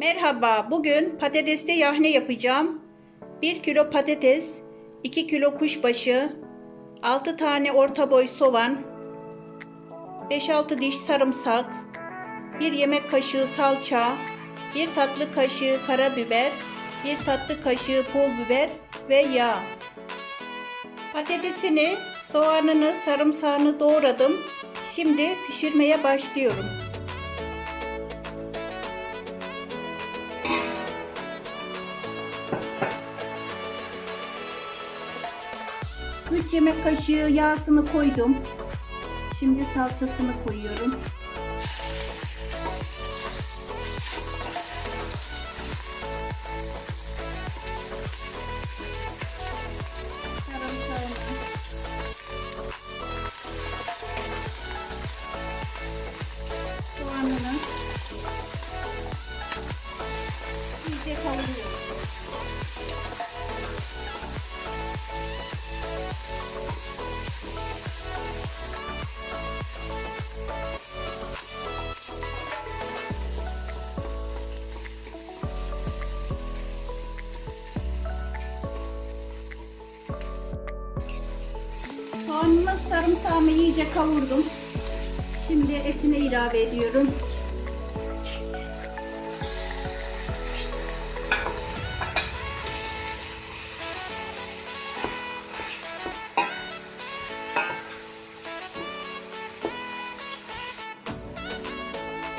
Merhaba, bugün patatesli yahni yapacağım. 1 kilo patates, 2 kilo kuşbaşı, 6 tane orta boy soğan, 5-6 diş sarımsak, 1 yemek kaşığı salça, 1 tatlı kaşığı karabiber, 1 tatlı kaşığı pul biber ve yağ. Patatesini, soğanını, sarımsağını doğradım. Şimdi pişirmeye başlıyorum. 3 yemek kaşığı yağsını koydum. Şimdi salçasını koyuyorum. Soğanını. İyice kavuruyorum. Sarımsağımı iyice kavurdum. Şimdi etine ilave ediyorum.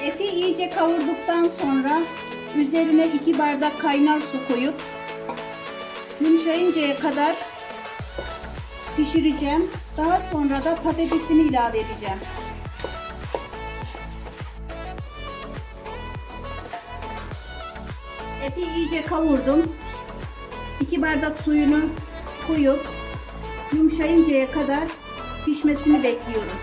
Eti iyice kavurduktan sonra üzerine 2 bardak kaynar su koyup yumuşayıncaya kadar pişireceğim. Daha sonra da patatesini ilave edeceğim. Eti iyice kavurdum. 2 bardak suyunu koyup yumuşayıncaya kadar pişmesini bekliyorum.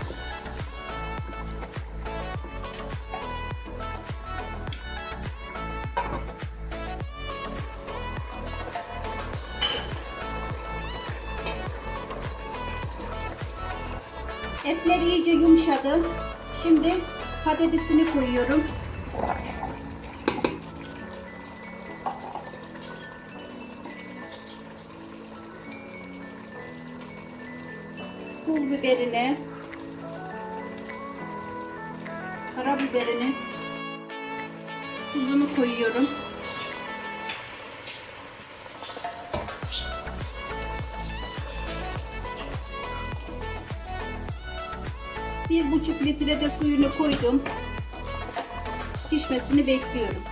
Etler iyice yumuşadı. Şimdi patatesini koyuyorum. Pul biberini, karabiberini, tuzunu koyuyorum. Bir buçuk litre de suyunu koydum. Pişmesini bekliyorum.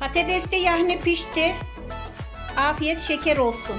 Patates de yahni pişti. Afiyet şeker olsun.